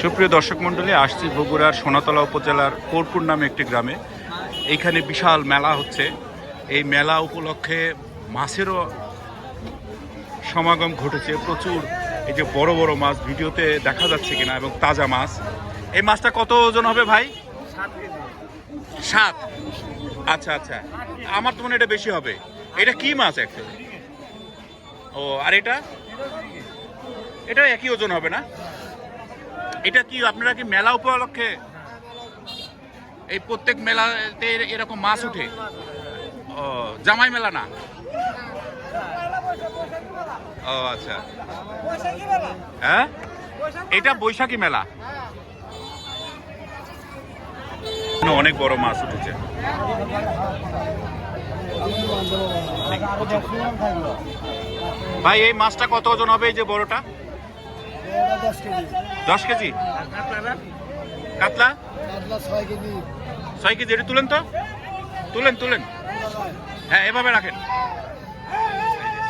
সুপ্রিয় দর্শক মণ্ডলী, আসছি বগুড়ার সোনাতলা উপজেলার কোরপুর নামে একটি গ্রামে। এইখানে বিশাল মেলা হচ্ছে। এই মেলা উপলক্ষে মাছেরও সমাগম ঘটেছে। প্রচুর এই যে বড় বড় মাছ ভিডিওতে দেখা যাচ্ছে কিনা এবং তাজা মাছ। এই মাছটা কত ওজন হবে ভাই? সাত। আচ্ছা আচ্ছা। আমার তো মনে এটা বেশি হবে। এটা কি মাছ অ্যাকচুয়ালি ও, আর এটা? এটা একই ওজন হবে না? এটা কি আপনারা কি মেলা উপলক্ষে? এই প্রত্যেক মেলাতে এরকম মাছ ওঠে? ও, জামাই মেলা না? ও আচ্ছা। হ্যাঁ? এটা বৈশাখী মেলা? অনেক বড় মাছ উঠেছে। ভাই, এই মাছটা কত ওজন হবে এই যে বড়টা? দশ কেজি? কাতলা? ছয় কেজি, এটা তুলেন তো? তুলেন তুলেন। হ্যাঁ এভাবে রাখেন।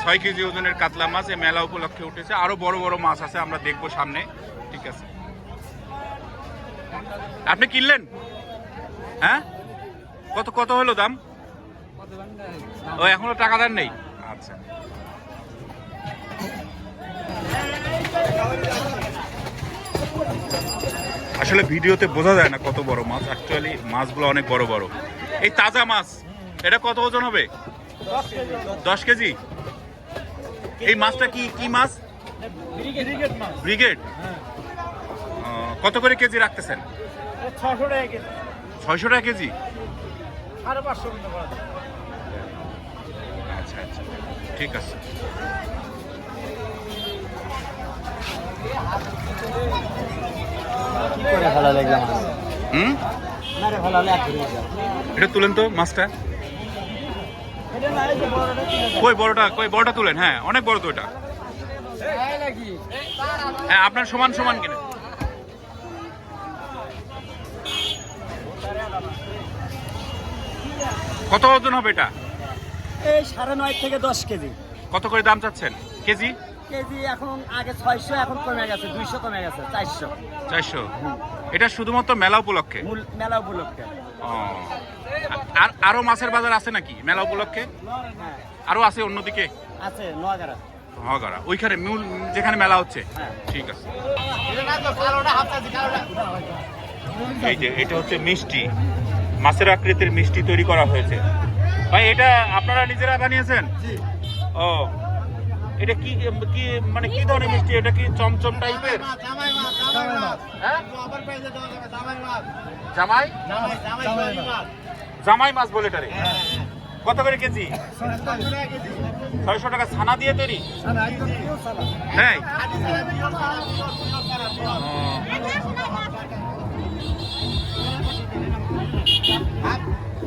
ছয় কেজি ওজনের কাতলা মাছ এই মেলা উপলক্ষে উঠেছে। আরও বড় বড় মাছ আছে, আমরা দেখব সামনে। ঠিক আছে। আপনি কিনলেন? হ্যাঁ? কত কত হলো দাম? ও, এখনও টাকা দেন নেই? আচ্ছা। আসলে ভিডিওতে বোঝা যায় না কত বড় মাছ। অ্যাকচুয়ালি মাছগুলো অনেক বড় বড়। এই তাজা মাছ, এটা কত ওজন হবে? দশ কেজি। এই মাছটা কি কি মাছ? ব্রিগেড। কত করে কেজি রাখতেছেন? ছয়শো টাকা কেজি। আচ্ছা আচ্ছা। ঠিক আছে। হুম? এটা তুলেন তো মাছটা। কই বড়টা? কই বড়টা তুলেন? হ্যাঁ অনেক বড় তো এটা। হ্যাঁ আপনার সমান সমান কিনে। কত ওজন হবে এটা? এই সাড়ে নয় থেকে দশ কেজি। কত করে দাম চাচ্ছেন? কেজি? কেজি এখন আগে ছয়শো এখন কমে গেছে দুইশো কমে গেছে চারশো। চারশো? এটা শুধুমাত্র মেলা উপলক্ষে? মূল মেলা উপলক্ষে। আর আরও মাছের বাজার আছে নাকি মেলা উপলক্ষে? আরও আছে অন্যদিকে? আছে নোয়াগাড়া হগারা ওইখানে মূল যেখানে মেলা হচ্ছে? হ্যাঁ। ঠিক আছে। এই যে এটা হচ্ছে মিষ্টি। মাছের আকৃতির মিষ্টি তৈরি করা হয়েছে। ভাই এটা আপনারা নিজেরা বানিয়েছেন? ও। এটা কি কি মানে কি ধরনের মিষ্টি? এটা কি চমচম টাইপের জামাই? জামাই মাছ বলে এটারে। কত করে কেজি? ছয়শো টাকা ছানা দিয়ে তৈরি? হ্যাঁ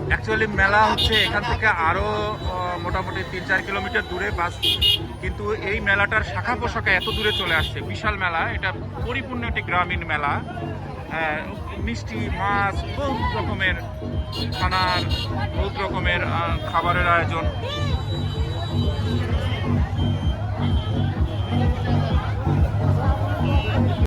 অ্যাকচুয়ালি মেলা হচ্ছে এখান থেকে আরও মোটামুটি তিন চার কিলোমিটার দূরে বাস। কিন্তু এই মেলাটার শাখা পোশাকে এত দূরে চলে আসছে, বিশাল মেলা। এটা পরিপূর্ণ একটি গ্রামীণ মেলা। মিষ্টি, মাছ বহুত রকমের খানার বহুত রকমের খাবারের আয়োজন।